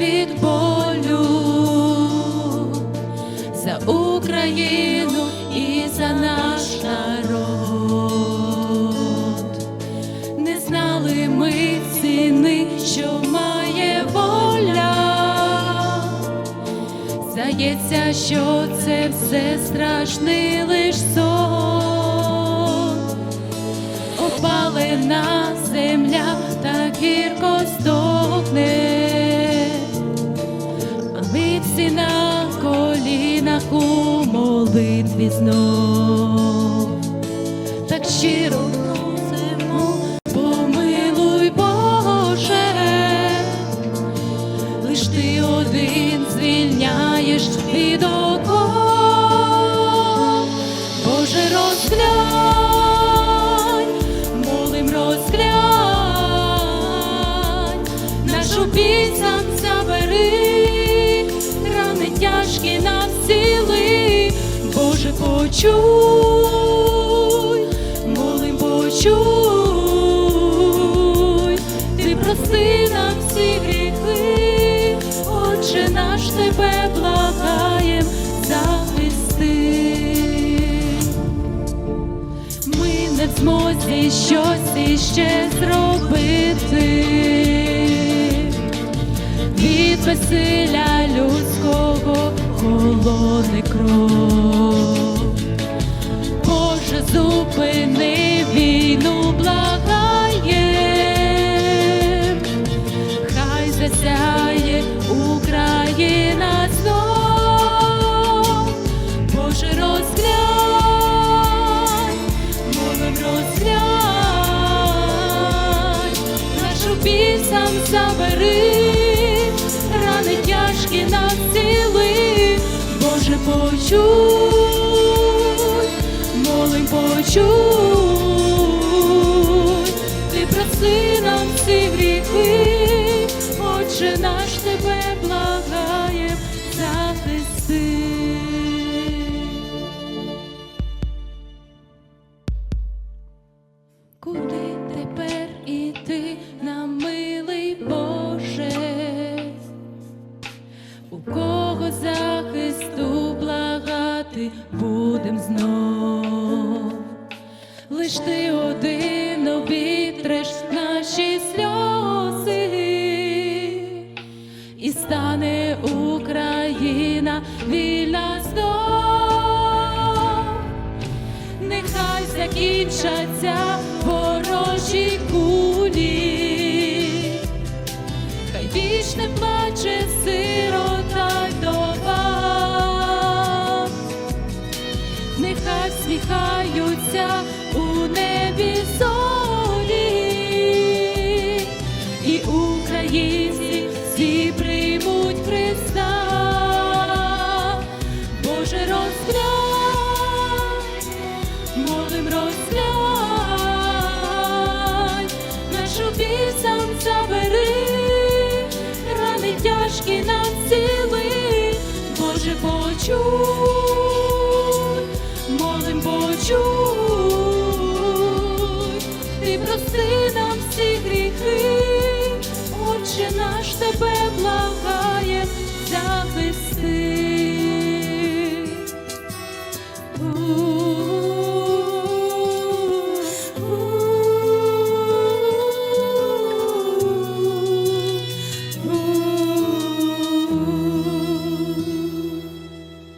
від болю за Україну і за наш народ. Не знали ми ціни, що має воля. Здається, що це все страшний лиш сон. Опалена земля так гірко стогне, колінах у молитві знов. Так щиро просимо, помилуй Боже, лиш ти один звільняєш від оков. Боже, розглянь, молим розглянь, нашу пісню забери, тяжкі нам зціли, Боже, почуй, молим почуй, ти прости нам всі гріхи, Отче наш тебе благаєм захисти. Ми не в змозі щось іще зробити. Від весилля людського холоне кров. Боже, зупини війну, благає, хай засяє Україна знов. Боже, розглянь, молим розглянь, нашу пісам забери, почуй, молим почуй, ти проси нам всі гріхи, Отче наш тебе благає, захисти. Куди тепер іти нам, милий Боже? У кого захисту будем знов? Лиш ти один обітреш наші сльози, і стане Україна вільна знов нехай закінчаться українці всі приймуть Христа. Боже, розглянь, молим розглянь, нашу пісам забери, рани тяжкі нам сили, Боже, почуй.